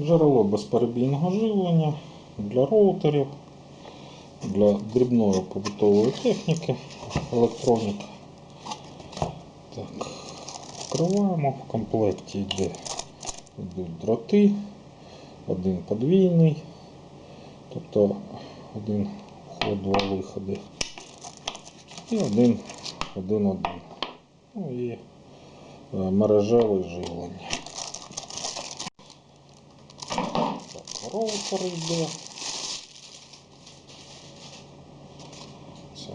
Джерело безперебійного живлення для роутерів, для дрібної побутової техніки, електроніки. Так, вкриваємо. В комплекті йде йдуть дроти, один подвійний, тобто один вход, два виходи. І один, один, один. Ну і е, мережеве живлення. Так, роутер йде. Це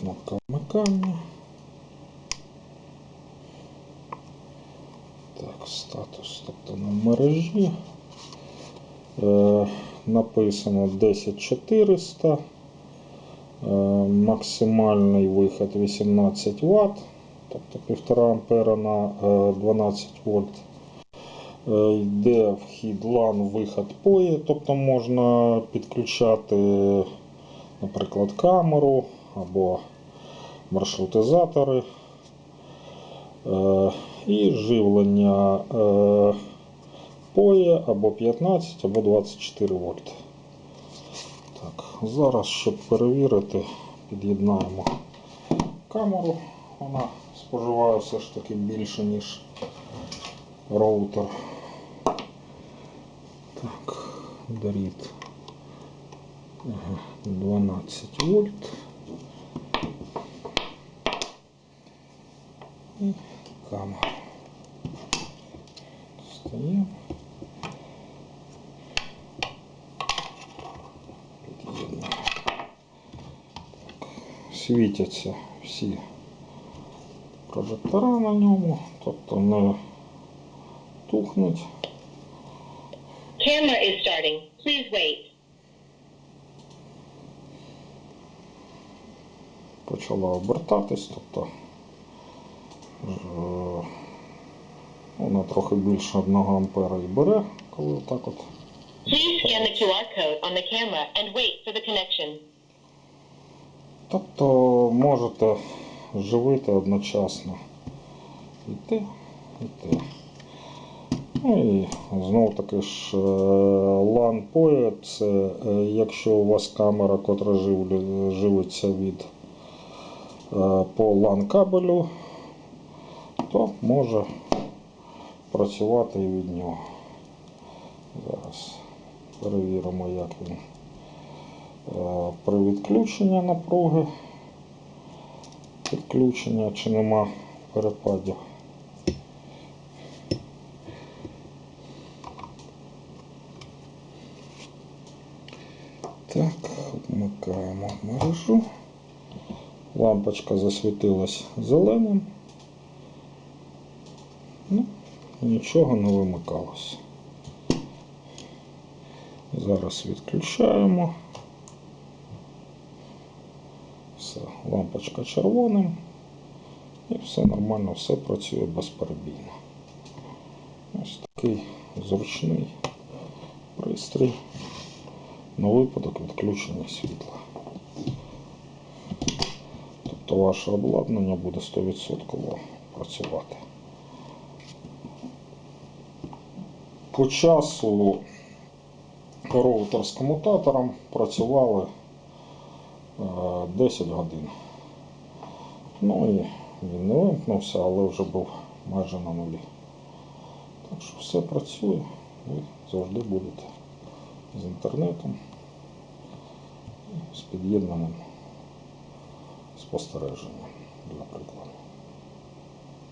кнопка вмикання. Так, статус, тобто на мережі. Е, написано 10400. Е, максимальний вихід 18 Вт, тобто 1,5 ампера на е, 12 вольт. Е, Йде вхід LAN, вихід POE, тобто можна підключати, наприклад, камеру або маршрутизатори. Е, І живлення е, POE або 15, або 24 вольт. Так, зараз, щоб перевірити, під'єднаємо камеру. Вона споживає все ж таки більше, ніж роутер. Так, дріт. Ага, 12 вольт. І камера. Встаємо. Світяться всі прожектора на ньому, тобто не тухнуть. Camera is starting. Please wait. почала обертатись, тобто е, вона трохи більше 1 ампера і бере, коли так от. Please scan the QR code on the camera and wait for the connection. Тобто можете живити одночасно і те, і те. Ну і знову таки ж е, LAN POE це е, якщо у вас камера, котра живиться від е, по LAN кабелю, то може працювати і від нього. Зараз перевіримо, як він при відключенні напруги. Підключення чи нема перепадів. Так, вмикаємо мережу. Лампочка засвітилась зеленим. Ну, нічого не вимикалось. Зараз відключаємо. Все, лампочка червоним. І все нормально, все працює безперебійно. Ось такий зручний пристрій на випадок відключення світла. Тобто ваше обладнання буде 100% працювати. По часу роутер з комутатором працювали е, 10 годин. Ну і він не вимкнувся, але вже був майже на нулі. Так що все працює, ви завжди будете з інтернетом з під'єднаним спостереженням, для прикладу.